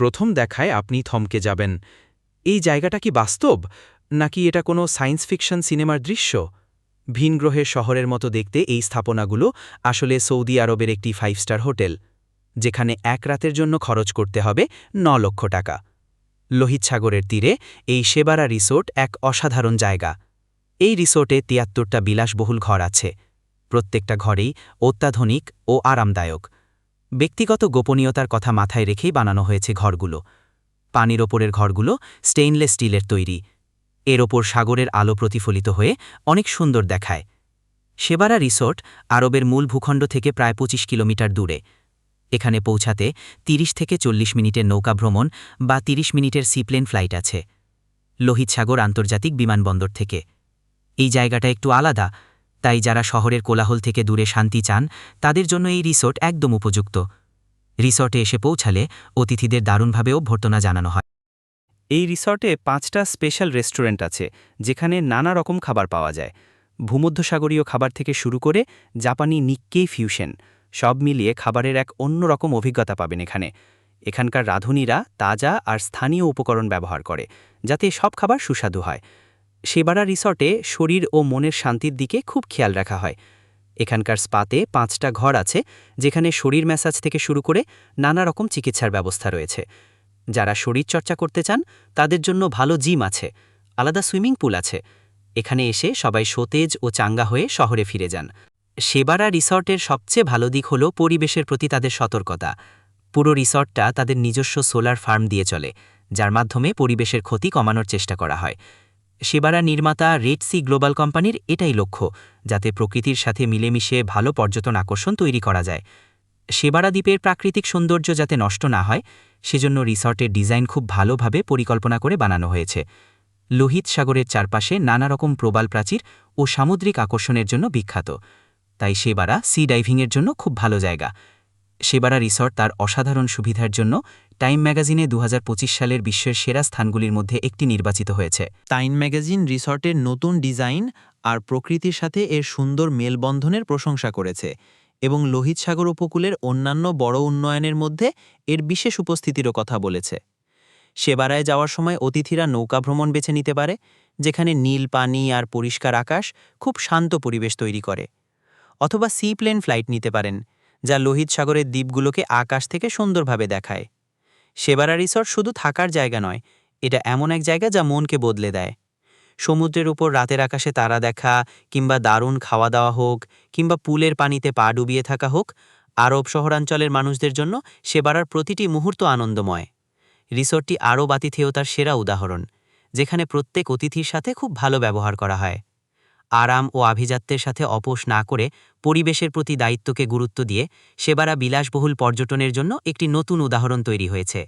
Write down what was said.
প্রথম দেখায় আপনি থমকে যাবেন। এই জায়গাটা কি বাস্তব? নাকি এটা কোনো সায়েন্স ফিকশন সিনেমার দৃশ্য? ভিনগ্রহের শহরের মতো দেখতে এই স্থাপনাগুলো আসলে সৌদি আরবের একটি ফাইভ স্টার হোটেল, যেখানে এক রাতের জন্য খরচ করতে হবে ন লক্ষ টাকা। লোহিত সাগরের তীরে এই সেবারা রিসোর্ট এক অসাধারণ জায়গা। এই রিসোর্টে তিয়াত্তরটা বিলাসবহুল ঘর আছে। প্রত্যেকটা ঘরেই অত্যাধুনিক ও আরামদায়ক। ব্যক্তিগত গোপনীয়তার কথা মাথায় রেখেই বানানো হয়েছে ঘরগুলো। পানির ওপরের ঘরগুলো স্টেইনলেস স্টিলের তৈরি। এর ওপর সাগরের আলো প্রতিফলিত হয়ে অনেক সুন্দর দেখায়। সেবারা রিসোর্ট আরবের মূল ভূখণ্ড থেকে প্রায় ২৫ কিলোমিটার দূরে। এখানে পৌঁছাতে ৩০ থেকে চল্লিশ মিনিটের নৌকা ভ্রমণ বা ৩০ মিনিটের সিপ্লেন ফ্লাইট আছে। লোহিত সাগর আন্তর্জাতিক বিমানবন্দর থেকে। এই জায়গাটা একটু আলাদা তাই যারা শহরের কোলাহল থেকে দূরে শান্তি চান, তাদের জন্য এই রিসোর্ট একদম উপযুক্ত। রিসর্টে এসে পৌঁছালে অতিথিদের দারুণভাবে অভ্যর্থনা জানানো হয়। এই রিসর্টে পাঁচটা স্পেশাল রেস্টুরেন্ট আছে, যেখানে নানা রকম খাবার পাওয়া যায়। ভূমধ্যসাগরীয় খাবার থেকে শুরু করে জাপানি নিক্কেই ফিউশন, সব মিলিয়ে খাবারের এক অন্যরকম অভিজ্ঞতা পাবেন এখানে। এখানকার রাঁধুনিরা তাজা আর স্থানীয় উপকরণ ব্যবহার করে, যাতে সব খাবার সুস্বাদু হয়। সেবারা রিসর্টে শরীর ও মনের শান্তির দিকে খুব খেয়াল রাখা হয়। এখানকার স্পাতে পাঁচটা ঘর আছে, যেখানে শরীর ম্যাসাজ থেকে শুরু করে নানা রকম চিকিৎসার ব্যবস্থা রয়েছে। যারা শরীরচর্চা করতে চান, তাদের জন্য ভালো জিম আছে, আলাদা সুইমিং পুল আছে। এখানে এসে সবাই সতেজ ও চাঙ্গা হয়ে শহরে ফিরে যান। সেবারা রিসর্টের সবচেয়ে ভালো দিক হল পরিবেশের প্রতি তাদের সতর্কতা। পুরো রিসর্টটা তাদের নিজস্ব সোলার ফার্ম দিয়ে চলে, যার মাধ্যমে পরিবেশের ক্ষতি কমানোর চেষ্টা করা হয়। সেবারা নির্মাতা রেড সি গ্লোবাল কোম্পানির এটাই লক্ষ্য, যাতে প্রকৃতির সাথে মিলেমিশে ভালো পর্যটন আকর্ষণ তৈরি করা যায়। সেবারা দ্বীপের প্রাকৃতিক সৌন্দর্য যাতে নষ্ট না হয়, সেজন্য রিসর্টের ডিজাইন খুব ভালোভাবে পরিকল্পনা করে বানানো হয়েছে। লোহিত সাগরের চারপাশে নানা রকম প্রবাল প্রাচীর ও সামুদ্রিক আকর্ষণের জন্য বিখ্যাত। তাই সেবারা সি ডাইভিংয়ের জন্য খুব ভালো জায়গা। সেবারা রিসর্ট তার অসাধারণ সুবিধার জন্য টাইম ম্যাগাজিনে দু হাজার পঁচিশ সালের বিশ্বের সেরা স্থানগুলির মধ্যে একটি নির্বাচিত হয়েছে। টাইম ম্যাগাজিন রিসর্টের নতুন ডিজাইন আর প্রকৃতির সাথে এর সুন্দর মেলবন্ধনের প্রশংসা করেছে এবং লোহিত সাগর উপকূলের অন্যান্য বড় উন্নয়নের মধ্যে এর বিশেষ উপস্থিতিরও কথা বলেছে। সেবারায় যাওয়ার সময় অতিথিরা নৌকা ভ্রমণ বেছে নিতে পারে, যেখানে নীল পানি আর পরিষ্কার আকাশ খুব শান্ত পরিবেশ তৈরি করে। অথবা সি প্লেন ফ্লাইট নিতে পারেন, যা লোহিত সাগরের দ্বীপগুলোকে আকাশ থেকে সুন্দরভাবে দেখায়। সেবারা রিসর্ট শুধু থাকার জায়গা নয়, এটা এমন এক জায়গা যা মনকে বদলে দেয়। সমুদ্রের উপর রাতের আকাশে তারা দেখা, কিংবা দারুণ খাওয়া দাওয়া হোক, কিংবা পুলের পানিতে পা ডুবিয়ে থাকা হোক, আরব শহরাঞ্চলের মানুষদের জন্য সেবারার প্রতিটি মুহূর্ত আনন্দময়। রিসর্টটি আরও বাতিথেয়তার সেরা উদাহরণ, যেখানে প্রত্যেক অতিথির সাথে খুব ভালো ব্যবহার করা হয়। আরাম ও আভিজাত্যের সাথে অপোষ না করে পরিবেশের প্রতি দায়িত্বকে গুরুত্ব দিয়ে সেবারা বিলাসবহুল পর্যটনের জন্য একটি নতুন উদাহরণ তৈরি হয়েছে।